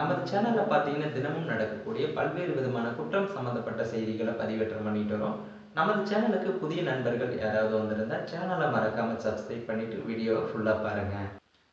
நமது சேனல்ல பார்த்தீங்கன்னா தினமும் நடக்கக்கூடிய பல்வேறு விதமான குற்றம் சம்பந்தப்பட்ட செய்திகளை பதிவேற்றம் பண்ணிட்டு வரோம். நமது சேனலுக்கு புதிய நண்பர்கள் யாராவது வந்திருந்தா சேனலை மறக்காம சப்ஸ்கிரைப் பண்ணிட்டு வீடியோவை ஃபுல்லா பாருங்க.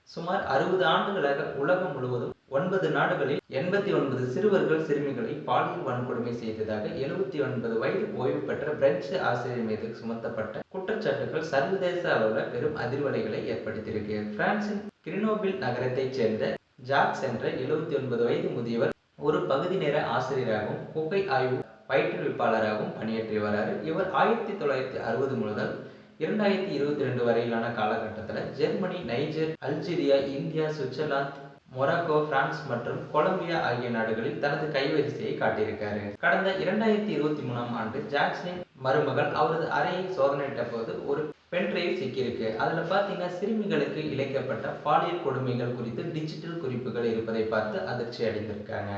சுமார் அறுபது ஆண்டுகளாக உலகம் முழுவதும் ஒன்பது நாடுகளில் எண்பத்தி ஒன்பது சிறுவர்கள் சிறுமிகளை பாலியல் வன்கொடுமை செய்ததாக எழுபத்தி ஒன்பது வயது ஓய்வு பெற்ற பிரெஞ்சு ஆசிரியர் மீது சுமத்தப்பட்ட குற்றச்சாட்டுகள் சர்வதேச அளவில் பெரும் அதிர்வலைகளை ஏற்படுத்தியிருக்கு. பிரான்சின் கிரினோபில் நகரத்தைச் சேர்ந்த ஜாக்ஸ் என்ற எழுபத்தி ஒன்பது வயது முதியவர் ஒரு பகுதி நேர ஆசிரியராகவும் குப்பை ஆய்வு பயிற்றுவிப்பாளராகவும் பணியாற்றி வராரு இவர் ஆயிரத்தி தொள்ளாயிரத்தி அறுபது முதல் இரண்டாயிரத்தி இருபத்தி ரெண்டு வரையிலான காலகட்டத்தில் Germany Niger Algeria India Switzerland Morocco France மற்றும் கொலம்பியா ஆகிய நாடுகளில் தனது கைவரிசையை காட்டியிருக்காரு. கடந்த இரண்டாயிரத்தி இருபத்தி மூணாம் ஆண்டு ஜாக்சனின் மருமகள் அவரது அறையை சோதனையிட்ட போது ஒரு பென்ட்ரைவ் சிக்கியிருக்கு அதுல பாத்தீங்கன்னா சிறுமிகளுக்கு இழைக்கப்பட்ட பாலியல் கொடுமைகள் குறித்து டிஜிட்டல் குறிப்புகள் இருப்பதை பார்த்து அதிர்ச்சி அடைந்திருக்காங்க.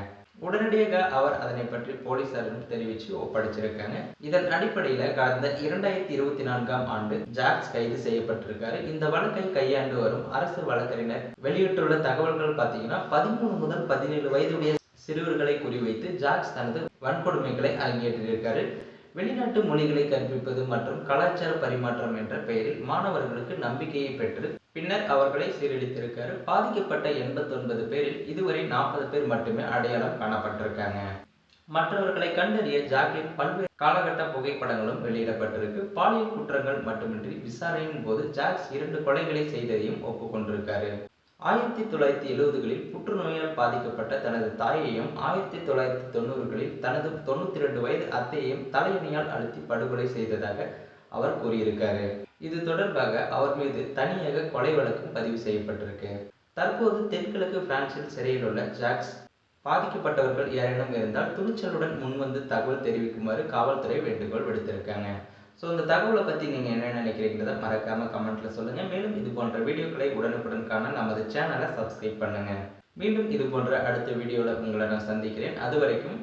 உடனடியாக அவர் அதனை பற்றி போலீசாரிடம் தெரிவித்து ஒப்படைச்சிருக்காங்க. இதன் அடிப்படையில கடந்த இரண்டாயிரத்தி இருபத்தி நான்காம் ஆண்டு ஜாக்ஸ் கைது செய்யப்பட்டிருக்காரு. இந்த வழக்கை கையாண்டு வரும் அரசு வழக்கறிஞர் வெளியிட்டுள்ள தகவல்கள் பார்த்தீங்கன்னா பதிமூணு முதல் பதினேழு வயதுடைய சிறுவர்களை குறிவைத்து ஜாக்ஸ் தனது வன்கொடுமைகளை அரங்கேற்றிருக்காரு. வெளிநாட்டு மொழிகளை கற்பிப்பது மற்றும் கலாச்சார பரிமாற்றம் என்ற பெயரில் மாணவர்களுக்கு நம்பிக்கையை பெற்று பின்னர் அவர்களை சீரழித்திருக்காரு. பாதிக்கப்பட்ட எண்பத்தொன்பது பேரில் இதுவரை நாற்பது பேர் மட்டுமே அடையாளம் காணப்பட்டிருக்காங்க. மற்றவர்களை கண்டறிய ஜாக்லின் பல்வேறு காலகட்ட புகைப்படங்களும் வெளியிடப்பட்டிருக்கு. பாலியல் குற்றங்கள் மட்டுமின்றி விசாரணையின் போது ஜாக்ஸ் இரண்டு கொலைகளை செய்ததையும் ஒப்புக்கொண்டிருக்காரு. ஆயிரத்தி தொள்ளாயிரத்தி எழுபதுகளில் புற்றுநோயால் பாதிக்கப்பட்ட தனது தாயையும் ஆயிரத்தி தொள்ளாயிரத்தி தொண்ணூறுகளில் தனது தொண்ணூத்தி ரெண்டு வயது அத்தையையும் தலையணியால் அழுத்தி படுகொலை செய்ததாக அவர் கூறியிருக்காரு. இது தொடர்பாக அவர் மீது தனியாக கொலை வழக்கும் பதிவு செய்யப்பட்டிருக்கு. தற்போது தென்கிழக்கு பிரான்சில் சிறையில் உள்ள ஜாக்ஸ் பாதிக்கப்பட்டவர்கள் யாரேனும் இருந்தால் துணிச்சலுடன் முன்வந்து தகவல் தெரிவிக்குமாறு காவல்துறை வேண்டுகோள் விடுத்திருக்காங்க. ஸோ இந்த தகவலை பற்றி நீங்கள் என்ன நினைக்கிறீங்கிறத மறக்காமல் கமெண்ட்டில் சொல்லுங்கள் மேலும் இது போன்ற வீடியோக்களை உடனுக்குடன் காண நமது சேனலை சப்ஸ்கிரைப் பண்ணுங்கள் மீண்டும் இது போன்ற அடுத்த வீடியோவில் உங்களை நான் சந்திக்கிறேன். அது வரைக்கும்